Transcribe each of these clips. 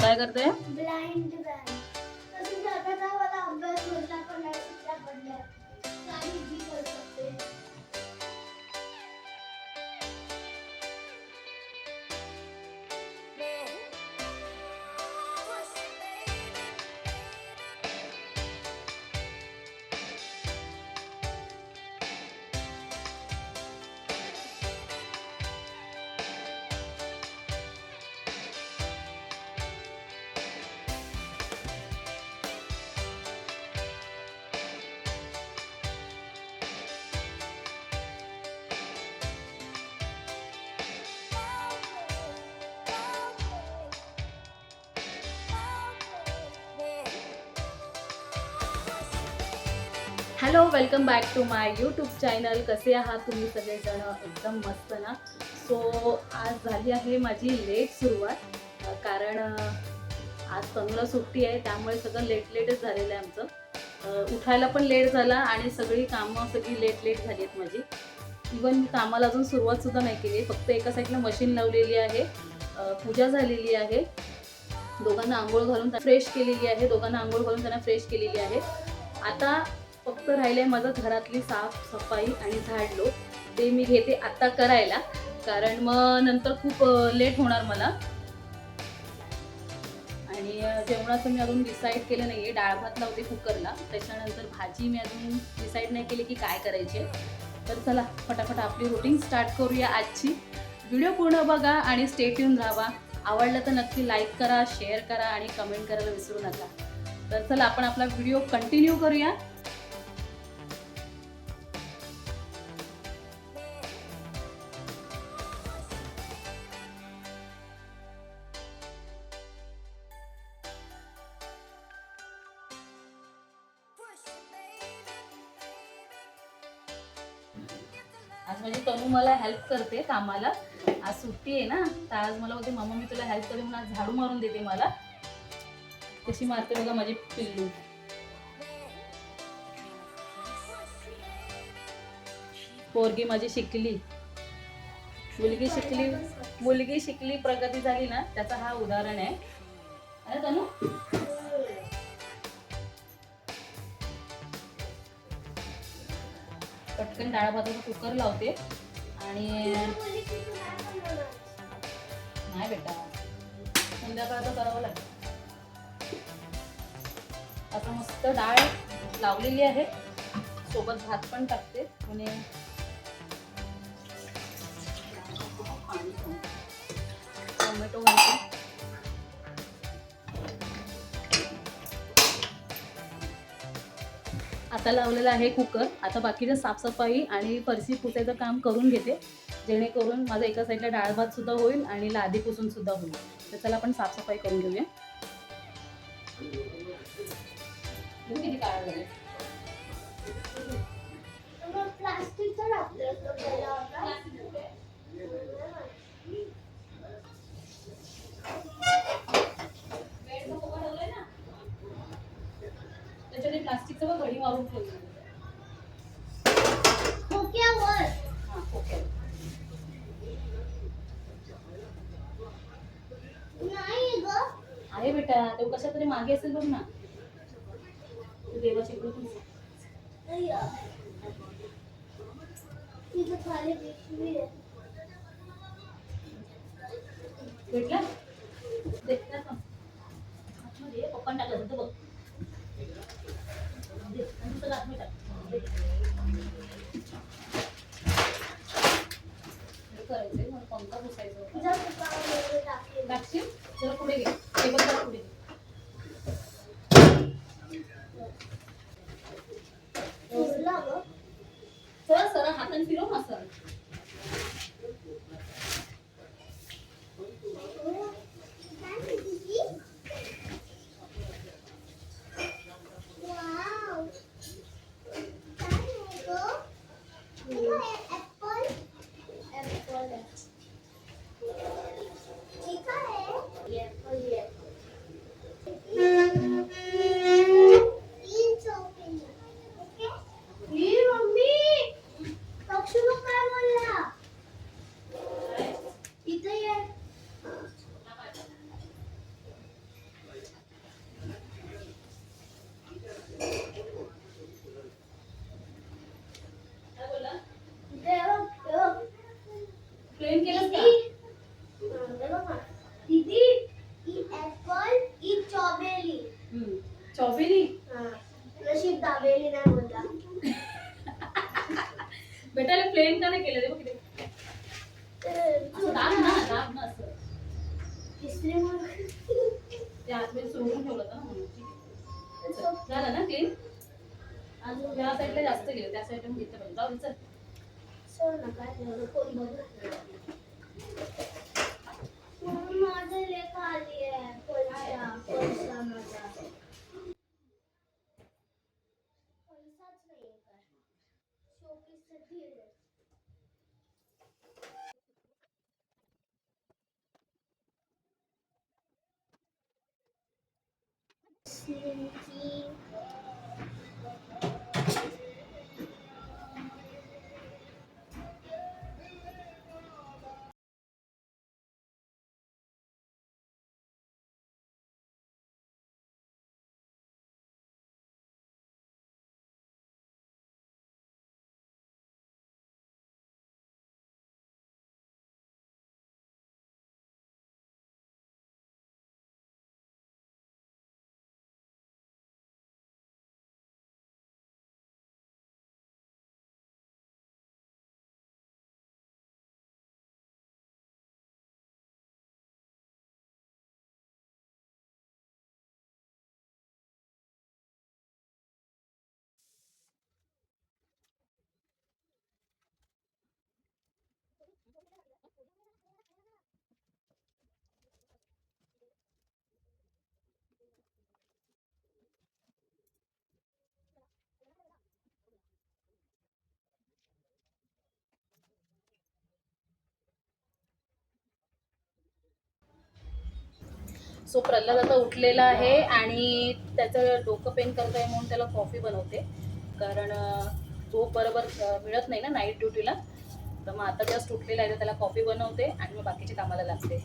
काय करते ब्लाइंड मला अभ्यास पण नाही hello welcome back to my YouTube channel कसे आहात तुम्ही सगळेजण? एकदम मस्त ना? सो आज झाली आहे माझी लेट सुरुवात. कारण आज पंधरा सुट्टी आहे त्यामुळे सगळं लेट लेटच झालेलं आहे आमचं. उठायला पण लेट झाला आणि सगळी कामं सगळी लेट लेट झाली आहेत माझी. इवन मी कामाला अजून सुरुवातसुद्धा नाही केली. आहे फक्त एका साईडला मशीन लावलेली आहे. पूजा झालेली आहे. दोघांना आंघोळ घालून फ्रेश केलेली आहे. दोघांना आंघोळ घालून त्यांना फ्रेश केलेली आहे. आता फक्त राहिले माझं घरातली साफसफाई आणि झाडलो ते मी घेते आत्ता करायला कारण मग नंतर खूप लेट होणार मला. आणि जेवणाचं मी अजून डिसाईड केलं नाही आहे डाळ भात लावते कुकरला. त्याच्यानंतर भाजी मी अजून डिसाईड नाही केली की काय करायची आहे. तर चला फटाफट आपली रुटीन स्टार्ट करूया आजची. व्हिडिओ पूर्ण बघा आणि स्टेट येऊन राहा. आवडलं तर नक्की लाईक करा शेअर करा आणि कमेंट करायला विसरू नका. तर चला आपण आपला व्हिडिओ कंटिन्यू करूया. म्हणजे तनू मला हेल्प करते कामाला. आज सुट्टी आहे ना तर आज मला बोलते मामा मी तुला हेल्प करते म्हणून आज झाडू मारून देते मला. कशी मारते बघा माझी पिल्लू. पोरगी माझी शिकली. मुलगी शिकली मुलगी शिकली प्रगती झाली ना त्याचा हा उदाहरण आहे. अरे तनू डाळ भाताचा कुकर लावते. आणि नाही बेटा. संध्याकाळचं करावं लागेल. आता मस्त डाळ लावलेली आहे. सोबत भात पण टाकते. आणि टोमॅटो घालते. आता लावलेला आहे कुकर. आता बाकीचं साफसफाई आणि फरशी पुसायचं काम करून घेते. जेणेकरून माझं एका साईडला डाळ भात सुद्धा होईल आणि लादी पुसून सुद्धा होईल. तर चला आपण साफसफाई करून घेऊया. बघ प्लास्टिकचा. बघ घडी मारून ठेवलं. खोक्यावर. हा ओके नाही ग. आहे बेटा तो कशा तरी मागे असेल बघ ना. तू देवाची कृपा अय्या. तिथं खाली पिशवी आहे. भेटला? देखता का आतमध्ये टाकलं होतं बघ दे, आणि दुसरं आतमध्ये टाक. दे. हे करायचंय, मला पंखा पुसायचा होता. जा पप्पावर टाकेल. टाकशील जरा पुढे घे पुढे घे. फिरला हाताने फिरव ना सर काय म्हणते ती? वाव. काय आहे ग? हे काय आहे? ऍपल? ऍपल आहे. हे काय आहे? ऍपल आहे. धुतले मग ते आतमध्ये सोडून ठेवलं होतं ना म्हणून ठीक आहे. झालं ना क्लीन अजून साईडला जास्त गेलं त्या साईडला मी घेतलं पाहिजे जाऊ दे, चल. सोड ना काय कोण माझं लेख आली आहे. पैसा पैसा माझा. पैसाच नाही शोपीसचं धीर आहे. सो प्रल्हाद आता उठलेला आहे आणि त्याचं डोकं पेन करत आहे म्हणून त्याला कॉफी बनवते. कारण तो झोप बरोबर मिळत नाही ना नाईट ड्युटीला तर मग आता जस्ट उठलेला आहे तर त्याला कॉफी बनवते आणि मग बाकीच्या कामाला लागते.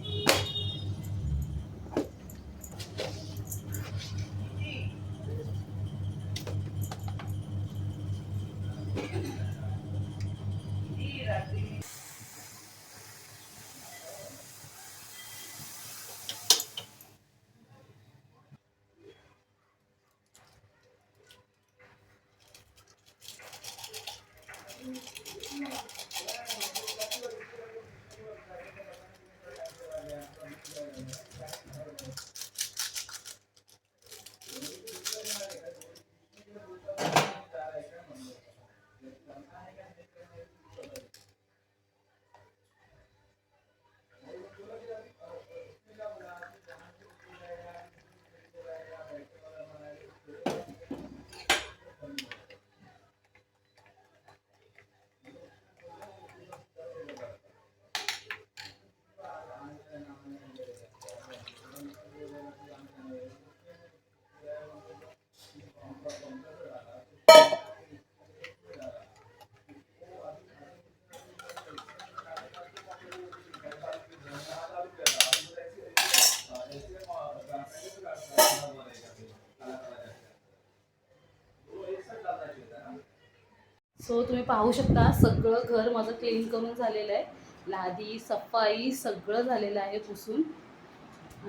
सो तुम्ही पाहू शकता सगळं घर माझं क्लीन करून झालेलं आहे. लादी सफाई सगळं झालेलं आहे पुसून.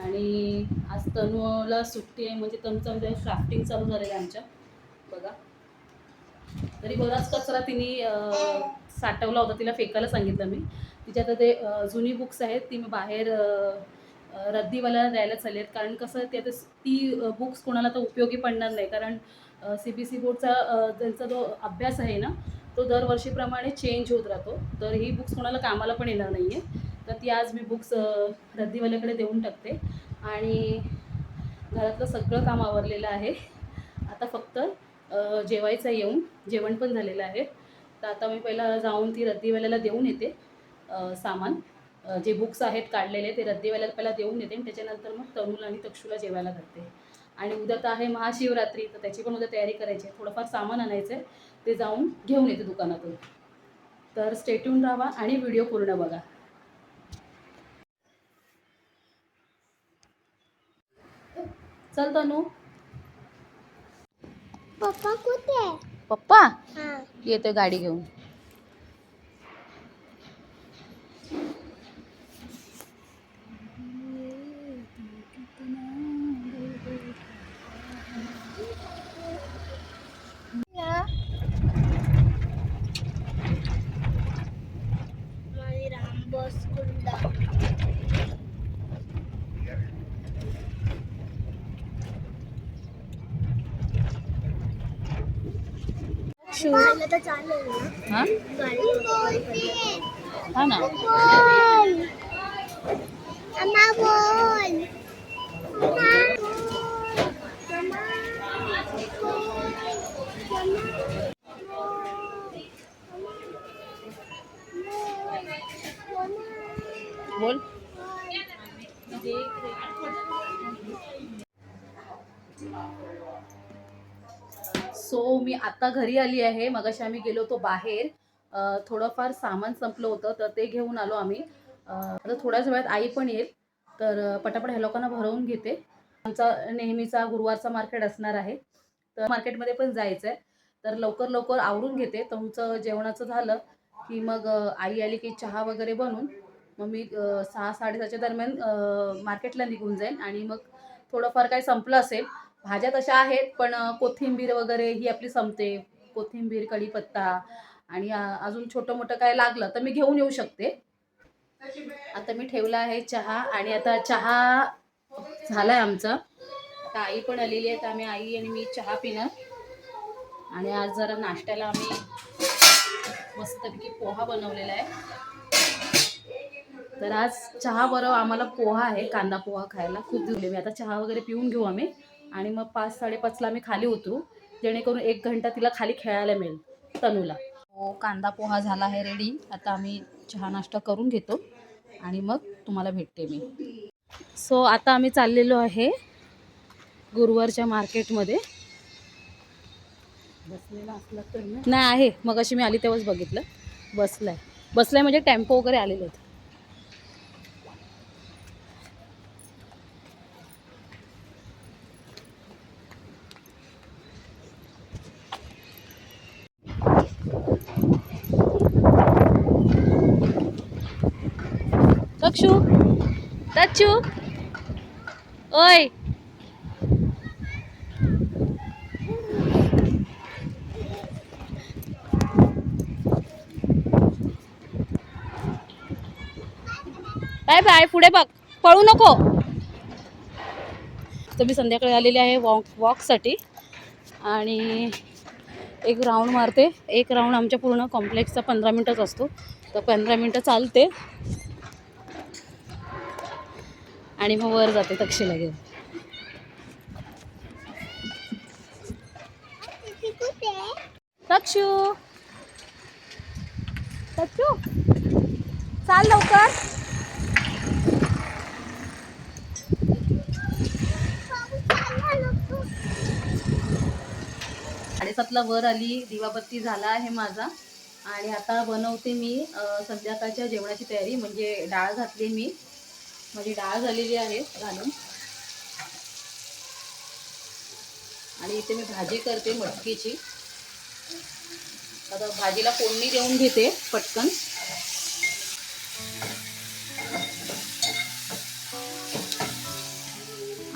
आणि आज तनुला सुट्टी आहे म्हणजे तनुचं म्हणजे क्राफ्टिंग चालू झालेलं आहे आमच्या. बघा. तरी बराच कचरा तिने साठवला होता तिला फेकायला सांगितलं मी. तिच्या आता ते जुनी बुक्स आहेत ती मी बाहेर अं, रद्दीवाल्याला द्यायला चालली आहेत. कारण कसं ते आता ती बुक्स कोणाला तर उपयोगी पडणार नाही. कारण सी बी सी बोर्डचा त्यांचा जो अभ्यास आहे ना तो दरवर्षीप्रमाणे चेंज होत राहतो. तर ही बुक्स कोणाला कामाला पण येणार नाही आहे तर ती आज मी बुक्स रद्दीवाल्याकडे देऊन टाकते. आणि घरातलं सगळं काम आवरलेलं आहे. आता फक्त जेवायचं येऊन जेवण पण झालेलं आहे. तर आता मी पहिला जाऊन ती रद्दीवाल्याला देऊन येते सामान. जे बुक्स आहेत काढलेले ते रद्दीवाल्याला पहिला देऊन येते आणि त्याच्यानंतर मग तरुण आणि तक्षूला जेवायला घालते. आणि उद्या तर आहे महाशिवरात्री तर त्याची पण उद्या तयारी करायची आहे. थोडंफार सामान आणायचं आहे ते जाऊन घेऊन येते दुकानातून. तर स्टेट्यून राहा आणि व्हिडिओ पूर्ण बघा. चल तनू. पप्पा कुठे पप्पा? हा. येतोय गाडी घेऊन. तक्षू खाल्लं तर चालेल ना हा गाडी हा ना आता घरी आली आहे. मगाशी आम्ही गेलो होतो बाहेर. थोडंफार सामान संपलं होतं तर ते घेऊन आलो आम्ही. आता थोड्याच वेळात आई पण येईल तर पटापट ह्या लोकांना भरवून घेते. आमचा नेहमीचा गुरुवारचा मार्केट असणार आहे तर मार्केटमध्ये पण जायचं आहे तर लवकर लवकर आवरून घेते. तुमचं जेवणाचं झालं की मग आई आली की चहा वगैरे बनवून मग मी सहा साडेसहाच्या दरम्यान मार्केटला निघून जाईन. आणि मग थोडंफार काही संपलं असेल भाज्या तशा आहेत पण कोथिंबीर वगैरे ही आपली संपते. कोथिंबीर कढीपत्ता आणि अजून छोटं मोठं काय लागलं तर मी घेऊन येऊ शकते. आता मी ठेवला आहे चहा आणि आता चहा झाला आहे आमचा. आता आई पण आलेली आहे तर आम्ही आई आणि मी चहा पिणार. आणि आज जरा नाश्त्याला आम्ही मस्तपैकी पोहा बनवलेला आहे. तर आज चहा बरोबर आम्हाला पोहा आहे कांदा पोहा खायला. खूप दिवले मी आता चहा वगैरे पिऊन घेऊ आम्ही. आणि मग पाच साडेपाचला आम्ही खाली उतरू जेणेकरून एक घंटा तिला खाली खेळायला मिळेल तनूला. हो कांदा पोहा झाला आहे रेडी आता आम्ही चहा नाश्ता करून घेतो आणि मग तुम्हाला भेटते मी. सो आता आम्ही चाललेलो आहे गुरुवारच्या मार्केटमध्ये. बसलेला असला तर नाही आहे. मग अशी मी आली तेव्हाच बघितलं. बसलाय. बसलाय म्हणजे टेम्पो वगैरे आलेले आहेत. तक्षू तच्छू ओय. बाय बाय पुढे बघ. पळू नको. तर मी संध्याकाळी आलेली आहे वॉक वॉकसाठी. आणि एक राऊंड मारते. एक राऊंड आमच्या पूर्ण कॉम्प्लेक्सचा पंधरा मिनटंच असतो. तर पंधरा मिनटं चालते. आणि मग वर जाते तक्षीला घेऊन. तक्षू. तक्षू चाल लवकर. साडेसातला वर आली दिवाबत्ती झाला आहे माझा. आणि आता बनवते मी संध्याकाळच्या जेवणाची तयारी म्हणजे डाळ घातली मी. माझी डाळ झालेली आहे घालून. आणि इथे मी भाजी करते मटकीची. आता भाजीला फोडणी देऊन घेते पटकन.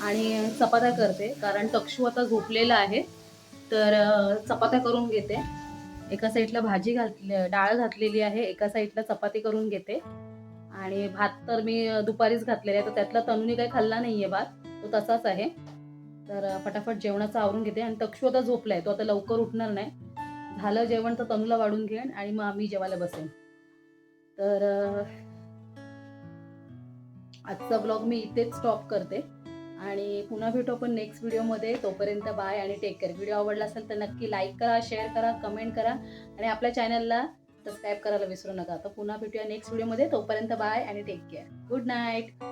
आणि चपात्या करते कारण तक्षू आता झोपलेला आहे. तर चपात्या करून घेते. एका साईडला भाजी घातली डाळ घातलेली आहे एका साईडला चपाती करून घेते. आणि भात तर मी दुपारीच घातलेला आहे तर त्यातला तनुनी काही खाल्ला नाही आहे भात. तो तसाच आहे. तर फटाफट जेवणाचं आवरून घेते. आणि तक्षू आता आहे तो आता लवकर उठणार नाही. झालं जेवण तर तनूला वाढून घेईन आणि मग आम्ही जेवायला बसेन. तर आजचा ब्लॉग मी इथेच स्टॉप करते. आणि पुन्हा भेटू आपण नेक्स्ट व्हिडिओमध्ये. तोपर्यंत बाय आणि टेक केअर व्हिडिओ आवडला असेल तर नक्की लाईक करा शेअर करा कमेंट करा. आणि आपल्या चॅनलला सबस्क्राईब करायला विसरू नका. आता पुन्हा भेटूया नेक्स्ट व्हिडिओमध्ये तोपर्यंत बाय आणि टेक केअर गुड नाईट